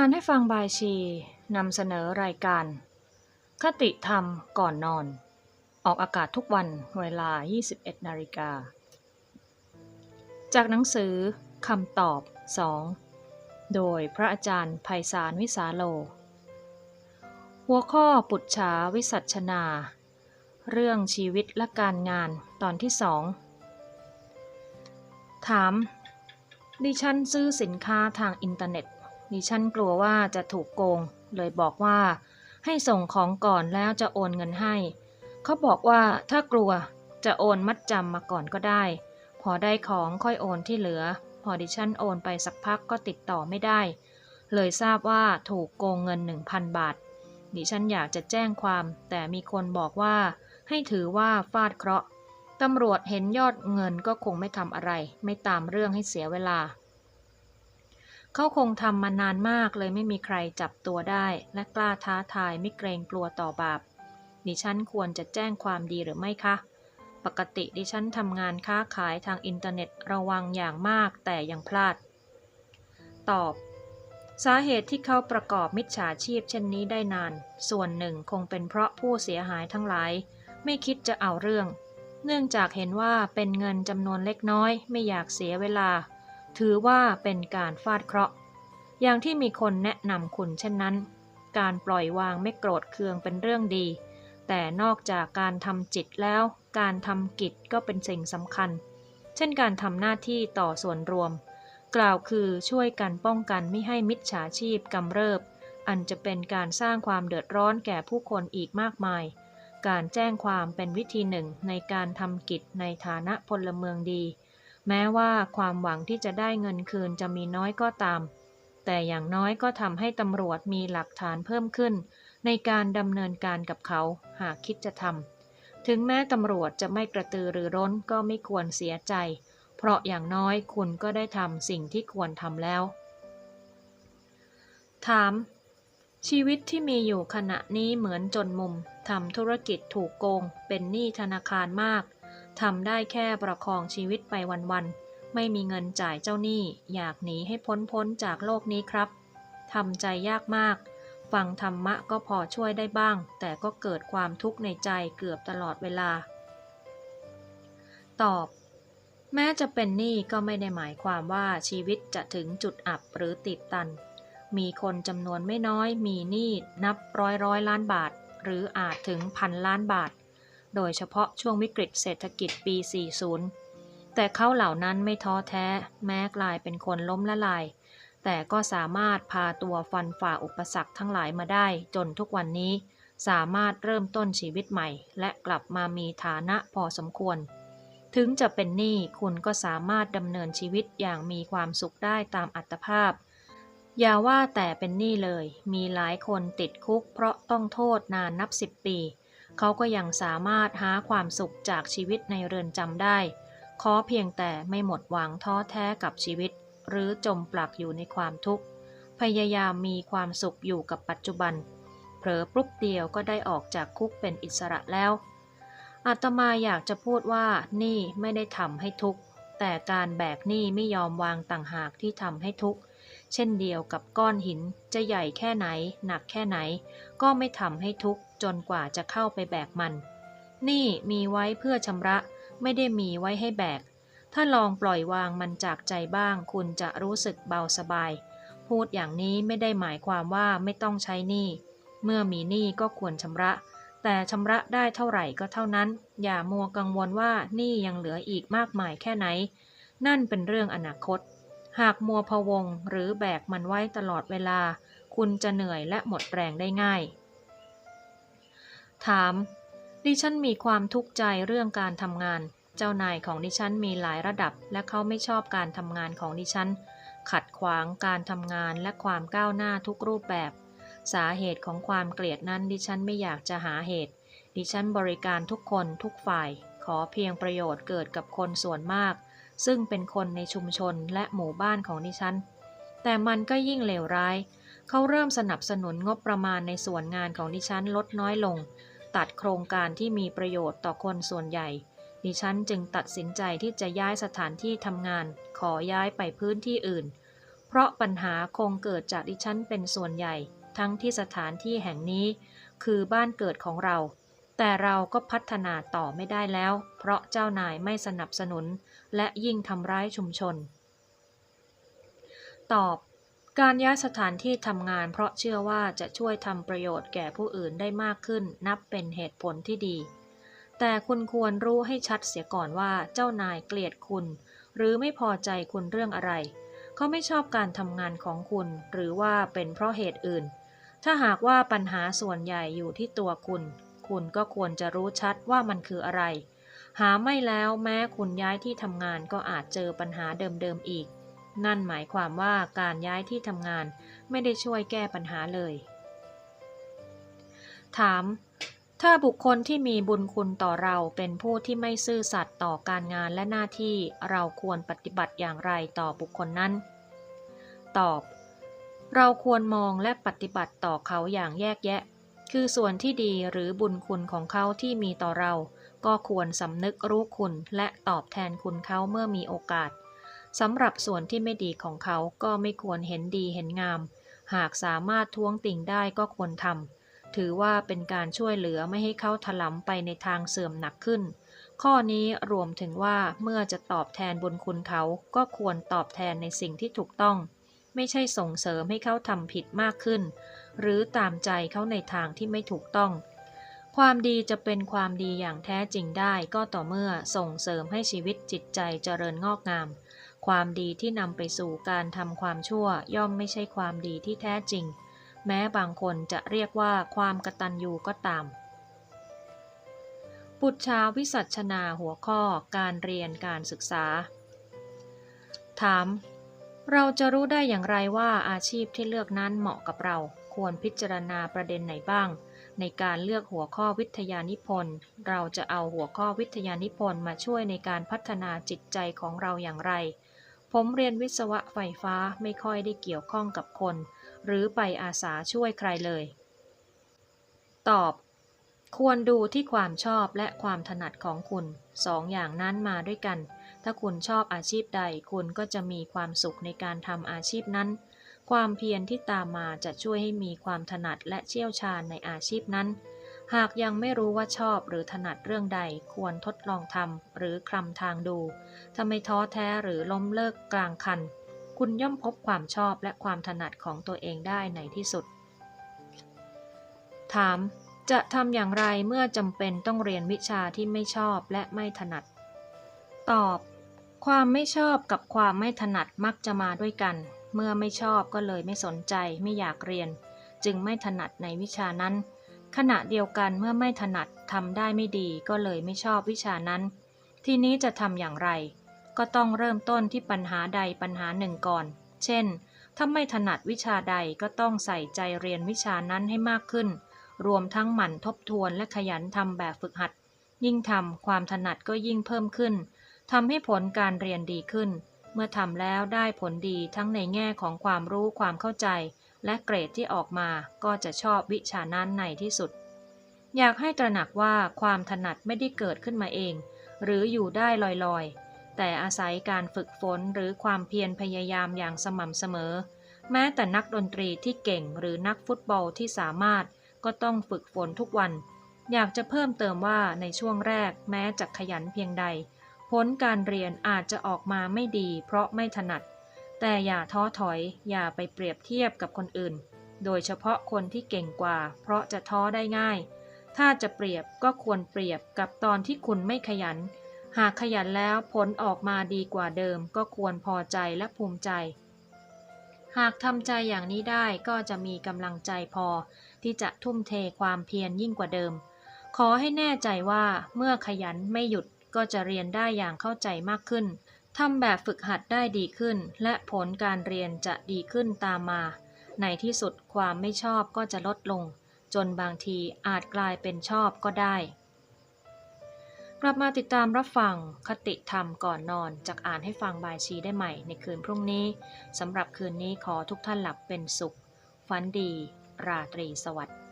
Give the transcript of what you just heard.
อ่านให้ฟังบายชีนำเสนอรายการ คติธรรมก่อนนอน ออกอากาศทุกวันเวลา 21 นาฬิกา จากหนังสือคำตอบ 2 โดยพระอาจารย์ไพศาลวิสาโล หัวข้อปุจฉาวิสัชนา เรื่องชีวิตและการงานตอนที่สองถาม ดิฉันซื้อสินค้าทางอินเทอร์เน็ต ดิฉันกลัวว่าจะถูกโกง เลยบอกว่า ให้ส่งของก่อนแล้วจะโอนเงินให้ เขาบอกว่าถ้ากลัวจะโอนมัดจำมาก่อนก็ได้ พอได้ของค่อยโอนที่เหลือ พอดิฉันโอนไปสักพักก็ติดต่อไม่ได้ เลยทราบว่าถูกโกงเงิน 1,000 บาท ดิฉันอยากจะแจ้งความ แต่มีคนบอกว่า ให้ถือว่าฟาดเคราะห์ตำรวจเห็นยอดเงินก็คงไม่ทำอะไร ไม่ตามเรื่องให้เสียเวลา เขาคงทำมานานมากเลยไม่มีใครจับตัวได้ และกล้าท้าทายไม่เกรงกลัวต่อบาป ดิฉันควรจะแจ้งความดีหรือไม่คะ ปกติดิฉันทำงานค้าขายทางอินเทอร์เน็ตระวังอย่างมากแต่ยังพลาด ตอบ สาเหตุที่เขาประกอบมิจฉาชีพเช่นนี้ได้นาน ส่วนหนึ่งคงเป็นเพราะผู้เสียหายทั้งหลาย ไม่คิดจะเอาเรื่อง เนื่องจากเห็นว่าเป็นเงินจำนวนเล็กน้อย ไม่อยากเสียเวลา ถือว่าเป็นการฟาดเคราะห์ อย่างที่มีคนแนะนำคุณเช่นนั้น การปล่อยวางไม่โกรธเคืองเป็นเรื่องดี แต่นอกจากการทำจิตแล้ว การทำกิจก็เป็นสิ่งสำคัญ เช่นการทำหน้าที่ต่อส่วนรวม กล่าวคือช่วยกันป้องกันไม่ให้มิจฉาชีพกำเริบ อันจะเป็นการสร้างความเดือดร้อนแก่ผู้คนอีกมากมายการแจ้งความเป็นวิธีหนึ่งในการทำกิจในฐานะพลเมืองดี แม้ว่าความหวังที่จะได้เงินคืนจะมีน้อยก็ตาม แต่อย่างน้อยก็ทำให้ตำรวจมีหลักฐานเพิ่มขึ้น ในการดำเนินการกับเขาหากคิดจะทำ ถึงแม้ตำรวจจะไม่กระตือรือร้นก็ไม่ควรเสียใจ เพราะอย่างน้อยคุณก็ได้ทำสิ่งที่ควรทำแล้ว ถาม ชีวิตที่มีอยู่ขณะนี้เหมือนจนมุมทำธุรกิจถูกโกง เป็นหนี้ธนาคารมาก ทำได้แค่ประคองชีวิตไปวันๆ ไม่มีเงินจ่ายเจ้าหนี้ อยากหนีให้พ้นพ้นจากโลกนี้ครับทำใจยากมาก ฟังธรรมะก็พอช่วยได้บ้าง แต่ก็เกิดความทุกข์ในใจเกือบตลอดเวลา ตอบ แม้จะเป็นหนี้ก็ไม่ได้หมายความว่าชีวิตจะถึงจุดอับหรือติดตัน มีคนจำนวนไม่น้อยมีหนี้นับร้อยร้อยล้านบาท หรืออาจถึงพันล้านบาท โดยเฉพาะช่วงวิกฤตเศรษฐกิจปี 40 แต่เขาเหล่านั้นไม่ท้อแท้ แม้กลายเป็นคนล้มละลาย แต่ก็สามารถพาตัวฟันฝ่าอุปสรรคทั้งหลายมาได้ จนทุกวันนี้สามารถเริ่มต้นชีวิตใหม่ และกลับมามีฐานะพอสมควร ถึงจะเป็นหนี้คุณก็สามารถดำเนินชีวิตอย่างมีความสุขได้ตามอัตภาพ อย่าว่าแต่เป็นหนี้เลย มีหลายคนติดคุกเพราะต้องโทษนานนับสิบปี เขาก็ยังสามารถหาความสุขจากชีวิตในเรือนจำได้ ขอเพียงแต่ไม่หมดหวังท้อแท้กับชีวิต หรือจมปลักอยู่ในความทุกข์ พยายามมีความสุขอยู่กับปัจจุบัน เผลอปุ๊บเดียวก็ได้ออกจากคุกเป็นอิสระแล้วอาตมาอยากจะพูดว่านี่ไม่ได้ทำให้ทุกข์ แต่การแบกหนี้ไม่ยอมวางต่างหากที่ทำให้ทุกข์ เช่นเดียวกับก้อนหินจะใหญ่แค่ไหน หนักแค่ไหน ก็ไม่ทำให้ทุกข์ จนกว่าจะเข้าไปแบกมัน นี่มีไว้เพื่อชำระไม่ได้มีไว้ให้แบก ถ้าลองปล่อยวางมันจากใจบ้าง คุณจะรู้สึกเบาสบาย พูดอย่างนี้ไม่ได้หมายความว่าไม่ต้องใช้หนี้ เมื่อมีหนี้ก็ควรชำระ แต่ชำระได้เท่าไหร่ก็เท่านั้น อย่ามัวกังวลว่าหนี้ยังเหลืออีกมากมายแค่ไหน นั่นเป็นเรื่องอนาคต หากมัวพะวงหรือแบกมันไว้ตลอดเวลา คุณจะเหนื่อยและหมดแรงได้ง่าย ถาม ดิฉันมีความทุกข์ใจเรื่องการทำงาน เจ้านายของดิฉันมีหลายระดับ และเขาไม่ชอบการทำงานของดิฉัน ขัดขวางการทำงานและความก้าวหน้าทุกรูปแบบ สาเหตุของความเกลียดนั้น ดิฉันไม่อยากจะหาเหตุ ดิฉันบริการทุกคนทุกฝ่าย ขอเพียงประโยชน์เกิดกับคนส่วนมาก ซึ่งเป็นคนในชุมชนและหมู่บ้านของดิฉัน แต่มันก็ยิ่งเลวร้ายเเขาเริ่มสนับสนุนงบประมาณในส่วนงานของดิฉันลดน้อยลง ตัดโครงการที่มีประโยชน์ต่อคนส่วนใหญ่ ดิฉันจึงตัดสินใจที่จะย้ายสถานที่ทำงาน ขอย้ายไปพื้นที่อื่น เพราะปัญหาคงเกิดจากดิฉันเป็นส่วนใหญ่ ทั้งที่สถานที่แห่งนี้ คือบ้านเกิดของเรา แต่เราก็พัฒนาต่อไม่ได้แล้ว เพราะเจ้านายไม่สนับสนุน และยิ่งทำร้ายชุมชน ตอบ การย้ายสถานที่ทำงานเพราะเชื่อว่าจะช่วยทำประโยชน์แก่ผู้อื่นได้มากขึ้น นับเป็นเหตุผลที่ดี แต่คุณควรรู้ให้ชัดเสียก่อนว่าเจ้านายเกลียดคุณ หรือไม่พอใจคุณเรื่องอะไร เขาไม่ชอบการทำงานของคุณ หรือว่าเป็นเพราะเหตุอื่น ถ้าหากว่าปัญหาส่วนใหญ่อยู่ที่ตัวคุณ คุณก็ควรจะรู้ชัดว่ามันคืออะไร หาไม่แล้วแม้คุณย้ายที่ทำงานก็อาจเจอปัญหาเดิมๆอีก นั่นหมายความว่าการย้ายที่ทำงานไม่ได้ช่วยแก้ปัญหาเลย ถาม ถ้าบุคคลที่มีบุญคุณต่อเราเป็นผู้ที่ไม่ซื่อสัตย์ต่อการงานและหน้าที่เราควรปฏิบัติอย่างไรต่อบุคคลนั้น ตอบ เราควรมองและปฏิบัติต่อเขาอย่างแยกแยะ คือส่วนที่ดีหรือบุญคุณของเขาที่มีต่อเรา ก็ควรสำนึกรู้คุณและตอบแทนคุณเขาเมื่อมีโอกาส สำหรับส่วนที่ไม่ดีของเขาก็ไม่ควรเห็นดีเห็นงาม หากสามารถท้วงติ่งได้ก็ควรทำถือว่าเป็นการช่วยเหลือไม่ให้เขาถลำไปในทางเสื่อมหนักขึ้น ข้อนี้รวมถึงว่าเมื่อจะตอบแทนบุญคุณเขาก็ควรตอบแทนในสิ่งที่ถูกต้อง ไม่ใช่ส่งเสริมให้เขาทำผิดมากขึ้น หรือตามใจเขาในทางที่ไม่ถูกต้องความดีจะเป็นความดีอย่างแท้จริงได้ก็ต่อเมื่อส่งเสริมให้ชีวิตจิตใจเจริญงอกงาม ความดีที่นำไปสู่การทำความชั่วย่อมไม่ใช่ความดีที่แท้จริง แม้บางคนจะเรียกว่าความกตัญญูก็ตาม ปุจชาวิสัชนาหัวข้อการเรียนการศึกษา ถาม เราจะรู้ได้อย่างไรว่าอาชีพที่เลือกนั้นเหมาะกับเรา ควรพิจารณาประเด็นไหนบ้าง ในการเลือกหัวข้อวิทยานิพนธ์ เราจะเอาหัวข้อวิทยานิพนธ์มาช่วยในการพัฒนาจิตใจของเราอย่างไร ผมเรียนวิศวะไฟฟ้าไม่ค่อยได้เกี่ยวข้องกับคน หรือไปอาสาช่วยใครเลย ตอบ ควรดูที่ความชอบและความถนัดของคุณสองอย่างนั้นมาด้วยกัน ถ้าคุณชอบอาชีพใด คุณก็จะมีความสุขในการทำอาชีพนั้น ความเพียรที่ตามมาจะช่วยให้มีความถนัดและเชี่ยวชาญในอาชีพนั้น หากยังไม่รู้ว่าชอบหรือถนัดเรื่องใดควรทดลองทำหรือคลำทางดู ถ้าไม่ท้อแท้หรือล้มเลิกกลางคัน คุณย่อมพบความชอบและความถนัดของตัวเองได้ในที่สุด ถาม จะทำอย่างไรเมื่อจำเป็นต้องเรียนวิชาที่ไม่ชอบและไม่ถนัด ตอบ ความไม่ชอบกับความไม่ถนัดมักจะมาด้วยกัน เมื่อไม่ชอบก็เลยไม่สนใจไม่อยากเรียน จึงไม่ถนัดในวิชานั้น ขณะเดียวกันเมื่อไม่ถนัดทำได้ไม่ดีก็เลยไม่ชอบวิชานั้น ทีนี้จะทำอย่างไร ก็ต้องเริ่มต้นที่ปัญหาใดปัญหาหนึ่งก่อน เช่น ถ้าไม่ถนัดวิชาใดก็ต้องใส่ใจเรียนวิชานั้นให้มากขึ้น รวมทั้งหมั่นทบทวนและขยันทำแบบฝึกหัด ยิ่งทำความถนัดก็ยิ่งเพิ่มขึ้นทำให้ผลการเรียนดีขึ้น เมื่อทำแล้วได้ผลดีทั้งในแง่ของความรู้ความเข้าใจ และเกรดที่ออกมาก็จะชอบวิชานั้นในที่สุด อยากให้ตระหนักว่าความถนัดไม่ได้เกิดขึ้นมาเอง หรืออยู่ได้ลอยๆ แต่อาศัยการฝึกฝนหรือความเพียรพยายามอย่างสม่ำเสมอ แม้แต่นักดนตรีที่เก่งหรือนักฟุตบอลที่สามารถก็ต้องฝึกฝนทุกวัน อยากจะเพิ่มเติมว่าในช่วงแรกแม้จะขยันเพียงใด ผลการเรียนอาจจะออกมาไม่ดี เพราะไม่ถนัด แต่อย่าท้อถอย อย่าไปเปรียบเทียบกับคนอื่น โดยเฉพาะคนที่เก่งกว่า เพราะจะท้อได้ง่าย ถ้าจะเปรียบก็ควรเปรียบกับตอนที่คุณไม่ขยัน หากขยันแล้วผลออกมาดีกว่าเดิม ก็ควรพอใจและภูมิใจ หากทำใจอย่างนี้ได้ก็จะมีกำลังใจพอ ที่จะทุ่มเทความเพียรยิ่งกว่าเดิม ขอให้แน่ใจว่าเมื่อขยันไม่หยุดก็จะเรียนได้อย่างเข้าใจมากขึ้น ทำแบบฝึกหัดได้ดีขึ้น และผลการเรียนจะดีขึ้นตามมา ในที่สุดความไม่ชอบก็จะลดลง จนบางทีอาจกลายเป็นชอบก็ได้ กลับมาติดตามรับฟังคติธรรมก่อนนอนจากอ่านให้ฟังบายชีได้ใหม่ในคืนพรุ่งนี้สำหรับคืนนี้ขอทุกท่านหลับเป็นสุขฝันดี ราตรีสวัสดิ์